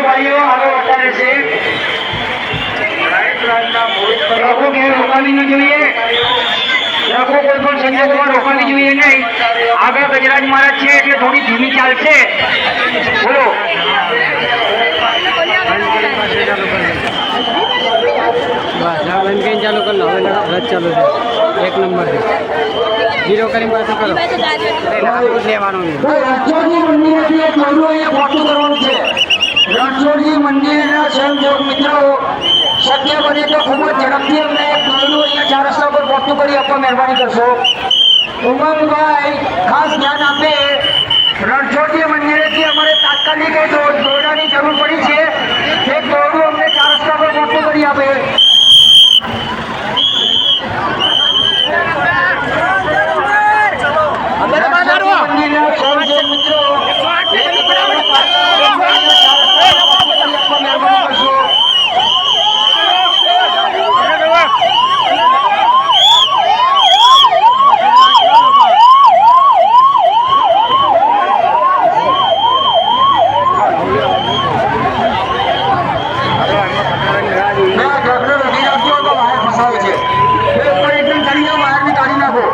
ભાઈઓ આગળ વધતા રહેશે ટ્રકો ક્યાંય રોકાવી ન જોઈએ ટ્રકો કોઈ રોકાવી જોઈએ નહીં. આગળ ગજરાજ મહારાજ છે એટલે થોડી ધીમી ચાલશે. બોલો. બંધ ચાલુ કરી લો હવે રદ ચાલુ છે. એક નંબર જીરો કરીને પાછું કરો. લેવાનું છે. રણછોડજી મંદિરના સ્વયંસેવક મિત્રો શક્ય બને તો ખૂબ જ ઝડપથી અમને પહેલું અહીંયા ચાર રસ્તા પર પહોંચતું કરી આપવા મહેરબાની કરશો. ઉમંગભાઈ ખાસ ધ્યાન આપે, રણછોડજી મંદિરેથી અમારે તાત્કાલિક દોરડાની જરૂર પડી છે એક દોરડું અમને ચાર રસ્તા પર ફોટો કરી આપે રણછોડજી મંદિરના સ્વયંસેવક મિત્રો મહેરબાની કરશો ના, ઢગલો નથી રાખજો તો વાયર ફસાવે છે બે ઉપર એકદમ ચડી જાઓ વાયરને કાઢી નાખો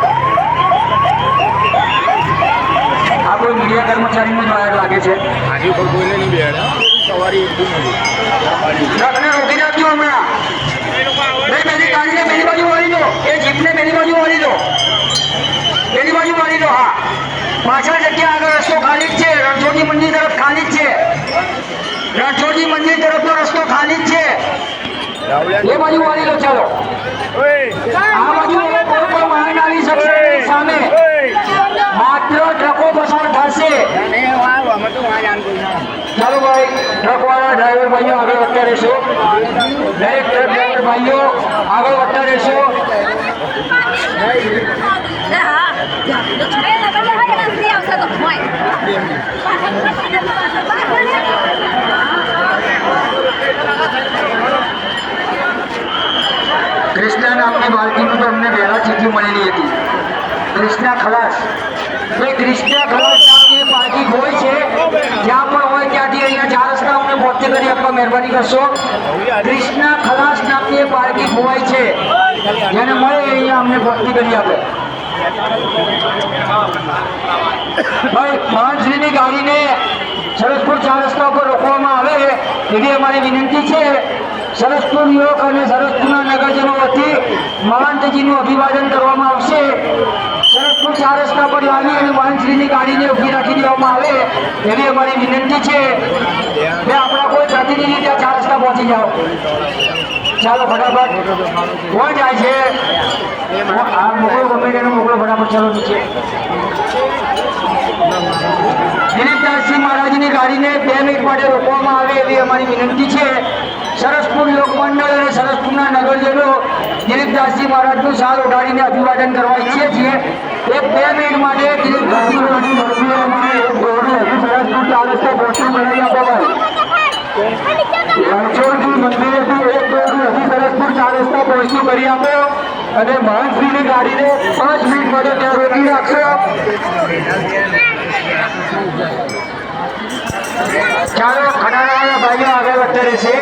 આ કોઈ મીડિયા કર્મચારીનો જ વાયર લાગે છે ટ્રકને રોકી રાખજો હમણાં. બે પેલી ગાડીને પેલી બાજુ વાળી દો. એ જીપને પેલી બાજુ વાળી દો. પેલી બાજુ વાળી દો હા. પાછળ જગ્યા આગળ રસ્તો ખાલી જ છે. રણછોડજી મંદિર તરફ ખાલી જ છે. રણછોડજી મંદિર તરફનો રસ્તો ખાલી જ છે. એ બાજુ વાળી લો ચાલો આ બાજુ હવે કોઈ પણ વાહન આવી શકશે નહીં સામે માત્ર ટ્રકો પસાર થશે ચાલો ભાઈ ટ્રક વાળા ડ્રાઈવર ભાઈઓ આગળ વધતા રહેશો. દરેક ટ્રક ડ્રાઈવર ભાઈઓ આગળ વધતા રહેશો. કૃષ્ણા નામની બાળકીનું તો અમને વહેલા ચીઠી મળેલી હતી. કૃષ્ણા ખલાસ. એ કૃષ્ણા ખલાસ નામની બાળકી હોય છે. જ્યાં પણ હોય ત્યાંથી અહીંયા ચાર રસ્તા અમને પહોંચી કરી આપવા મહેરબાની કરશો. કૃષ્ણા ખલાસ નામની એક બાળકી છે. જેને મળે અહીંયા અમને ભક્તિ કરી આપે. ભાઈ મહાનશ્રીની ગાડીને સરસપુર ચાર રસ્તા ઉપર રોકવામાં આવે એવી અમારી વિનંતી છે. સરસપુર યુવક અને સરસપુરના નગરજનો વતી મહાંતજીનું અભિવાદન કરવામાં આવશે. સરસપુર ચાર રસ્તા પર લાવી અને વાહનશ્રીની ગાડીને ઊભી રાખી દેવામાં આવે. એવી અમારી વિનંતી છે બે આપણા કોઈ પ્રતિનિધિ ત્યાં ચાર રસ્તા પહોંચી જાઓ. ચાલો ફટાફટ. કોણ જાય છે? આ મોકલો ગમે તેનો મોકલો ફટાફટ. ચાલો નીચે. દિલીપદાસજી મહારાજની ગાડીને બે મિનિટ માટે રોકવામાં આવે એવી અમારી વિનંતી છે. સરસપુર લોકમંડળ અને સરસપુરના નગરજનો દિલીપદાસજી મહારાજનું સાલ ઉડાડીને અભિવાદન કરવા ઈચ્છીએ છીએ એક બે મિનિટ માટે પહોંચી રણછોડજી મંદિરેથી એક દોરડું હજી સરસપુર ચાર રસ્તા પહોંચતું કરી આપો. અને મહંતશ્રીની ગાડીને પાંચ મિનિટ માટે ત્યાં રોકી રાખશો. ચાલો ખટારાવાળા ભાઈઓ આગળ વધતા રહેશે.